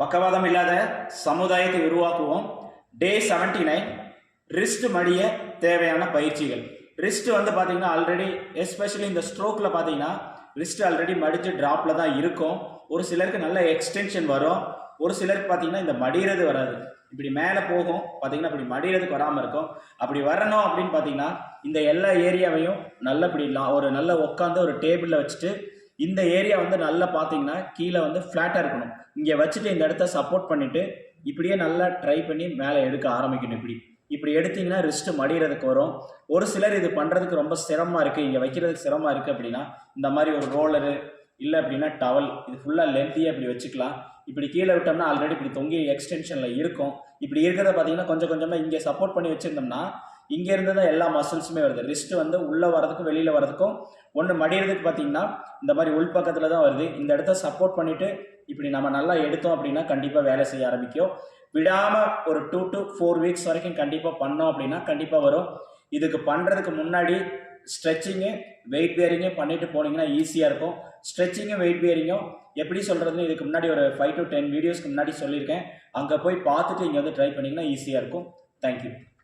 பக்கவாதம் இல்லாத சமுதாயத்தை உருவாக்குவோம். டே 79 நைன் ரிஸ்ட் மடிய தேவையான பயிற்சிகள். ரிஸ்ட் வந்து பார்த்தீங்கன்னா ஆல்ரெடி எஸ்பெஷலி இந்த ஸ்ட்ரோக்கில் பார்த்தீங்கன்னா ரிஸ்ட் ஆல்ரெடி மடித்து ட்ராப்பில் தான் இருக்கும். ஒரு சிலருக்கு நல்ல எக்ஸ்டென்ஷன் வரும். ஒரு சிலருக்கு பார்த்தீங்கன்னா இந்த மடிகிறது வராது. இப்படி மேலே போகும். பார்த்தீங்கன்னா இப்படி மடிகிறதுக்கு வராமல் இருக்கும். அப்படி வரணும் அப்படின்னு பார்த்தீங்கன்னா இந்த எல்லா ஏரியாவையும் நல்ல இப்படி ஒரு நல்ல உட்காந்து ஒரு டேபிளில் வச்சுட்டு இந்த ஏரியா வந்து நல்லா பார்த்தீங்கன்னா கீழே வந்து ஃப்ளாட்டாக இருக்கணும். இங்கே வச்சுட்டு இந்த இடத்த சப்போர்ட் பண்ணிவிட்டு இப்படியே நல்லா ட்ரை பண்ணி மேலே எடுக்க ஆரம்பிக்கணும் இப்படி. இப்படி எடுத்தீங்கன்னா ரிஸ்ட் மடிகிறதுக்கு வரும். ஒரு சிலர் இது பண்ணுறதுக்கு ரொம்ப சிரமமாக இருக்குது இங்கே வைக்கிறதுக்கு சிரமமாக இருக்குது அப்படின்னா இந்த மாதிரி ஒரு ரோலரு இல்லை அப்படின்னா டவல் இது ஃபுல்லாக லென்த்தியாக இப்படி வச்சுக்கலாம். இப்படி கீழே விட்டோம்னா ஆல்ரெடி இப்படி தொங்கி எக்ஸ்டென்ஷனில் இருக்கும். இப்படி இருக்கிறத பார்த்தீங்கன்னா கொஞ்சம் கொஞ்சமாக இங்கே சப்போர்ட் பண்ணி வச்சுருந்தோம்னா இங்கே இருந்து தான் எல்லா மசில்ஸுமே வருது. ரிஸ்ட் வந்து உள்ளே வரதுக்கும் வெளியில் வரதுக்கும் ஒன்று மடிகிறதுக்கு பார்த்தீங்கன்னா இந்த மாதிரி உள்பக்கத்தில் தான் வருது. இந்த இடத்த சப்போர்ட் பண்ணிவிட்டு இப்படி நம்ம நல்லா எடுத்தோம் அப்படின்னா கண்டிப்பாக வேலை செய்ய ஆரம்பிக்கும். விடாமல் ஒரு டூ டு ஃபோர் வீக்ஸ் வரைக்கும் கண்டிப்பாக பண்ணோம் அப்படின்னா கண்டிப்பாக வரும். இதுக்கு பண்ணுறதுக்கு முன்னாடி ஸ்ட்ரெச்சிங்கு வெயிட் பேரிங்கே பண்ணிட்டு போனீங்கன்னா ஈஸியாக இருக்கும். ஸ்ட்ரெச்சிங்கும் வெயிட் பேரிங்கும் எப்படி சொல்கிறதுன்னு இதுக்கு முன்னாடி ஒரு ஃபைவ் டு டென் வீடியோஸ்க்கு முன்னாடி சொல்லியிருக்கேன். அங்கே போய் பார்த்துட்டு இங்கே வந்து ட்ரை பண்ணிங்கன்னா ஈஸியாக இருக்கும். தேங்க்யூ